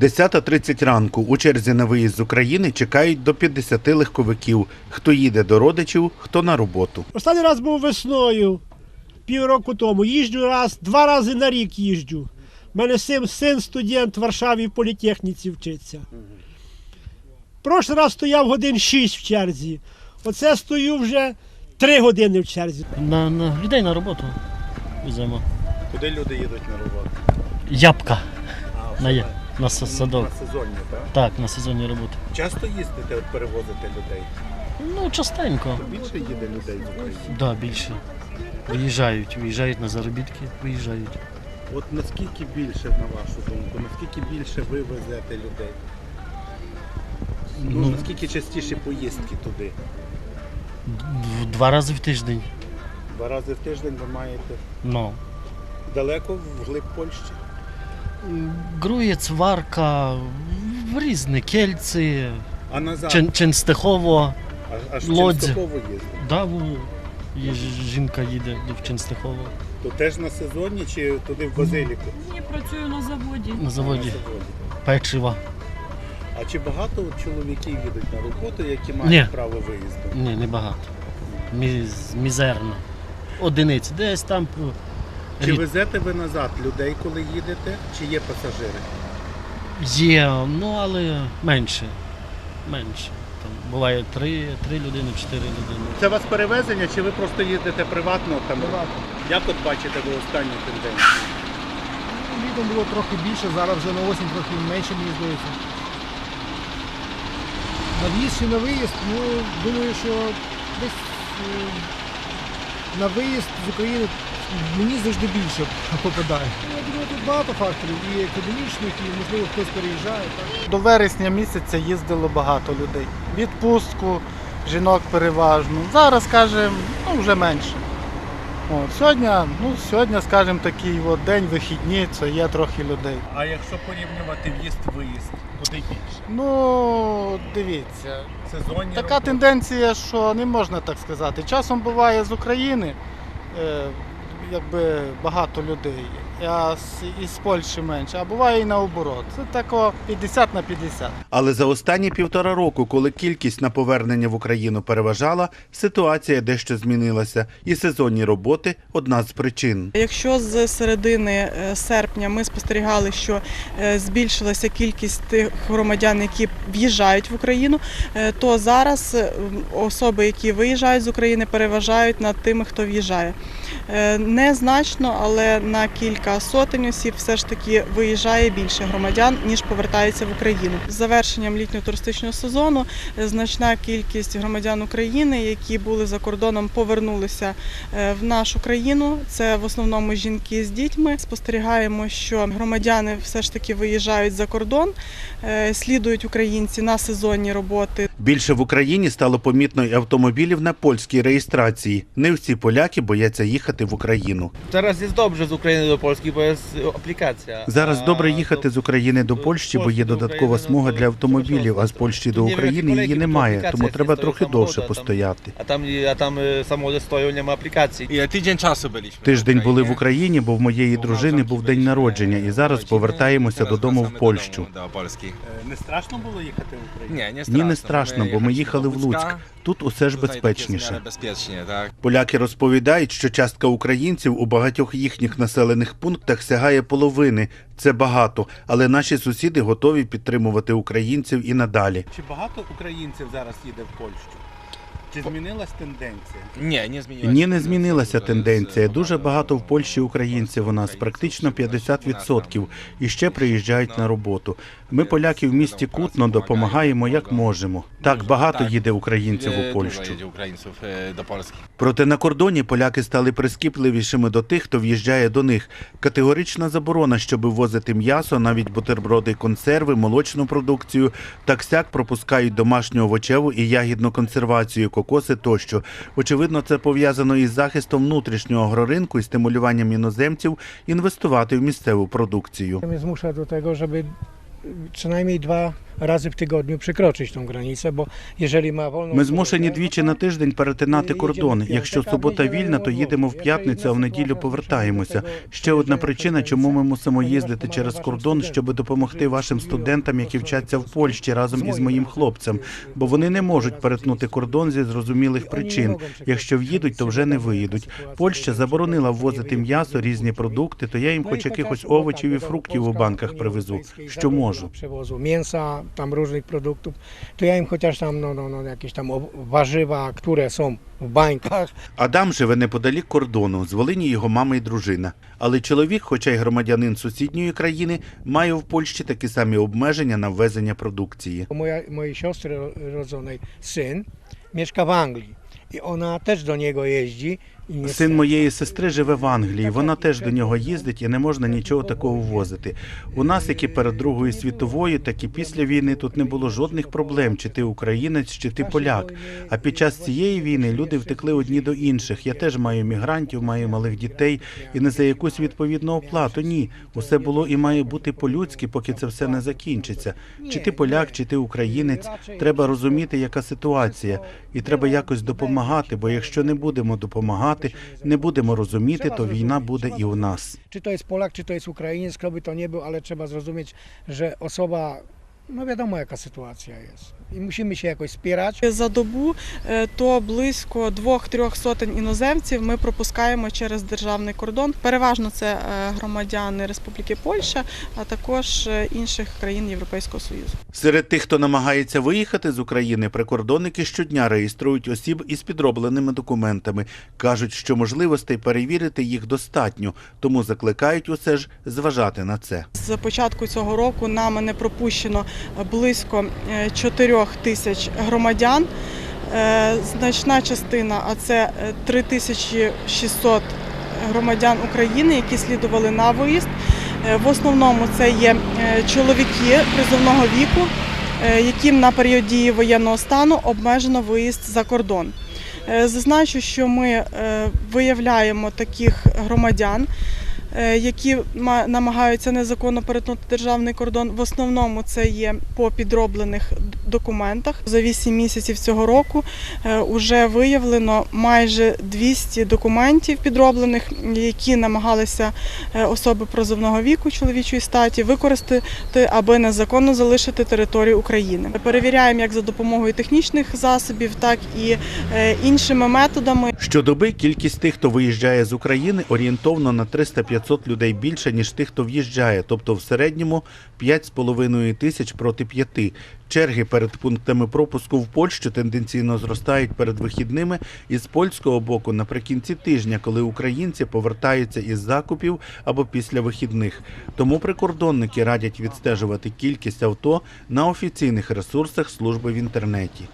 10.30 ранку у черзі на виїзд з України чекають до 50 легковиків. Хто їде до родичів, хто на роботу. Останній раз був весною, півроку тому. Їжджу раз, два рази на рік їжджу. У мене син, син студент в Варшаві в політехніці вчиться. Прошлий раз стояв годин 6 в черзі. Оце стою вже 3 години в черзі. На, на людей на роботу веземо. Куди люди їдуть на роботу? Ябка на, я- на садок. сезонні, так? Так, на сезонні роботи. Часто їздите, перевозите людей? Ну, частенько. Більше їде людей з України. Да, більше. Виїжджають, виїжджають на заробітки, виїжджають. От наскільки більше, на вашу думку, наскільки більше ви везете людей? Ну, Ну, наскільки частіше поїздки туди? два рази в тиждень. Два рази в тиждень ви маєте Ну. далеко вглиб Польщі? Груєць, Варка, в різні кельці, А назад? Чен, Ченстихово. А, аж Лодзь. Ченстоково їздить? Да, во- є ж- жінка їде в Ченстихово То теж на сезоні чи туди в Базиліку? Я працюю на заводі. на заводі. На заводі. Печива. А чи багато от чоловіків їдуть на роботу, які мають Ні. право виїзду? Ні, не багато. Міз, мізерно. Одиниці. Десь там. Чи рід- везете ви назад людей, коли їдете, чи є пасажири? Є, ну але менше. Менше. Там буває три, три людини, чотири людини. Це у вас перевезення, чи ви просто їздите приватно там? Як от бачите ви останні тенденції? Літом було трохи більше, зараз вже на осінь трохи менше, мені здається. На в'їзд чи на виїзд, ну, думаю, що десь е, на виїзд з України мені завжди більше попадає. Я думаю, тут багато факторів, і економічних, і можливо хтось переїжджає. Так? До вересня місяця їздило багато людей. Відпустку, жінок переважно. Зараз, скажімо, ну, вже менше. От, сьогодні, ну, сьогодні, скажімо, такий от день вихідні, це є трохи людей. А якщо порівнювати в'їзд-виїзд, куди більше? Ну, дивіться, Сезонні така роботи? тенденція, що не можна так сказати. Часом буває з України е, якби багато людей, а з, із Польщі менше, а буває і наоборот. Це тако 50 на 50. Але за останні півтора року, коли кількість на повернення в Україну переважала, ситуація дещо змінилася, і сезонні роботи одна з причин. Якщо з середини е, серпня ми спостерігали, що е, збільшилася кількість тих громадян, які в'їжджають в Україну, е, то зараз особи, які виїжджають з України, переважають над тими, хто в'їжджає. Незначно, але на кілька сотень осіб все ж таки виїжджає більше громадян, ніж повертається в Україну. З завершенням літнього туристичного сезону е, значна кількість громадян України, які були за кордоном, повернулися е, в нашу країну. Це в основному жінки з дітьми. Спостерігаємо, що громадяни все ж таки виїжджають за кордон, е, слідують українці на сезонні роботи. Більше в Україні стало помітно і автомобілів на польській реєстрації. Не всі поляки бояться їхати в Україну. Teraz jest dobrze z Ukrainy do Polski, bo jest aplikacja. Зараз добре їхати з України до Польщі, бо є додаткова смуга для автомобілів, а з Польщі до України її немає, тому треба трохи довше постояти. Tam y, samochody stoją, nie ma aplikacji. Ile tydzień czasu byliśmy. Тиждень були в Україні, бо в моєї дружини був день народження, і зараз повертаємося додому в Польщу. domu, Не страшно було їхати в Україну? Ні, не страшно, бо ми їхали в Луцьк. Тут усе ж безпечніше. Поляки розповідають, що частка українців у багатьох їхніх населених пунктах сягає половини. Це багато, але наші сусіди готові підтримувати українців і надалі. Чи багато українців зараз їде в Польщу? Чи змінилась тенденція? Nie, nie zmieniła Ні, не змінилася тенденція. Дуже багато в Польщі українців у нас, практично 50%, і ще приїжджають на роботу. Ми, поляки, в місті Кутно допомагаємо як можемо. Так багато їде українців у Польщу. jedzie Ukraińców e. Проте на кордоні поляки стали прискіпливішими до тих, хто в'їжджає до них. Категорична заборона, щоб ввозити м'ясо, навіть бутерброди, консерви, молочну продукцію. Так сяк пропускають домашню овочеву і ягідну консервацію, кокоси тощо. Очевидно, це пов'язано із захистом внутрішнього агроринку і стимулюванням іноземців інвестувати в місцеву продукцію. Ми zmusza до того, щоб co najmniej dwa razy w tygodniu przekroczyć tą granicę, bo jeżeli ma wolną Ми змушені двічі на тиждень перетинати кордон. Якщо субота вільна, то їдемо в п'ятницю, а в неділю повертаємося. Ще одна причина, чому ми мусимо їздити через кордон, щоб допомогти вашим студентам, які вчаться в Польщі разом із моїм хлопцем, бо вони не можуть перетнути кордон зі зрозумілих причин. Якщо в'їдуть, то вже не виїдуть. Польща заборонила ввозити м'ясо, різні продукти, то я їм хоч якихось овочів і фруктів у банках привезу, що можу. Przewozu mięsa, tam różnych produktów, to ja im chociaż tam no, no, no, jakieś tam warzywa, które są w bańkach, Адам живе неподалік кордону, з Волині його мама і дружина. Але чоловік, хоча й громадянин сусідньої країни, має в Польщі такі самі обмеження на ввезення продукції. bo moja, mojej siostry ro- rodzonej syn mieszka w Anglii i ona też do Син моєї сестри живе в Англії. Вона теж до нього їздить і не можна нічого такого ввозити. У нас, як і перед Другою світовою, так і після війни, тут не було жодних проблем, чи ти українець, чи ти поляк. А під час цієї війни люди втекли одні до інших. Я теж маю мігрантів, маю малих дітей, і не за якусь відповідну оплату. Ні, усе було і має бути по-людськи, поки це все не закінчиться. Чи ти поляк, чи ти українець, треба розуміти, яка ситуація, і треба якось допомагати. Бо якщо не будемо допомагати, не будемо розуміти, то війна буде і у нас. Czy to jest Polak, czy to jest Ukrainiec, kto by to nie był, ale trzeba zrozumieć, że osoba, no wiadomo jaka sytuacja jest. I musimy się jakoś wspierać. За добу е, то близько двох-трьох сотень іноземців ми пропускаємо через державний кордон. Переважно це е, громадяни Республіки Польща, а також е, інших країн Європейського Союзу. Серед тих, хто намагається виїхати з України, прикордонники щодня реєструють осіб із підробленими документами. кажуть, що можливостей перевірити їх достатньо, тому закликають усе ж зважати на це. З початку цього року нами не пропущено близько 4 тисяч громадян. Е, Значна частина, а це е, 3600 громадян України, які слідували на виїзд. Е, В основному це є е, чоловіки призовного віку, е, яким на період дії воєнного стану обмежено виїзд за кордон. Е, Зазначу, що ми е, виявляємо таких громадян, е, які ма- намагаються незаконно перетнути державний кордон. В основному це є по підроблених документах. За 8 місяців цього року вже виявлено майже 200 документів підроблених, які намагалися е, особи прозовного віку чоловічої статі використати, аби незаконно залишити територію України. Перевіряємо як за допомогою технічних засобів, так і е, іншими методами. Щодоби кількість тих, хто виїжджає з України, орієнтовно на 300-500 людей більше, ніж тих, хто в'їжджає, тобто в середньому 5,5 тисяч проти 5. Черги перед пунктами пропуску в Польщу тенденційно зростають перед вихідними і з польського боку наприкінці тижня, коли українці повертаються із закупів або після вихідних. Тому прикордонники радять відстежувати кількість авто на офіційних ресурсах служби в інтернеті.